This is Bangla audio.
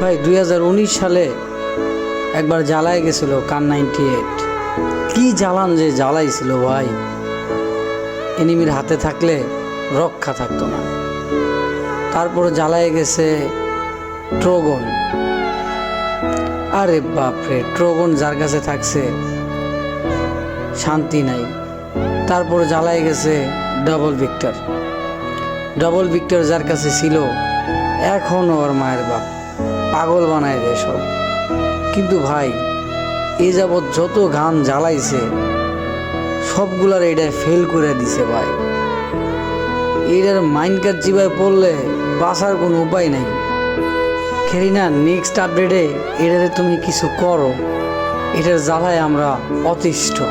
ভাই, দুই হাজার উনিশ সালে একবার জ্বালায় গেছিল কান নাইনটি এইট। কি জ্বালান যে জ্বালাইছিল ভাই। এনিমির হাতে থাকলে রক্ষা থাকতো না। তারপরে জ্বালায় গেছে ট্রোগন আরে বাপরে ট্রোগন যার কাছে থাকছে শান্তি নাই। তারপর জ্বালায় গেছে ডবল ভিক্টর ডবল ভিক্টর যার কাছে ছিল এখনও ওর মায়ের বাপ। পাগল বানায় দেয় সব। কিন্তু ভাই, এ যাবৎ যত গান জ্বালাইছে, সবগুলার এটাই ফেল করে দিছে ভাই। এটার মাইন্ড কার্ড চিবায় পড়লে বাঁচার কোনো উপায় নাই। খেলিনা নেক্সট আপডেটে এটাতে তুমি কিছু করো। এটার জ্বালায় আমরা অতিষ্ঠ।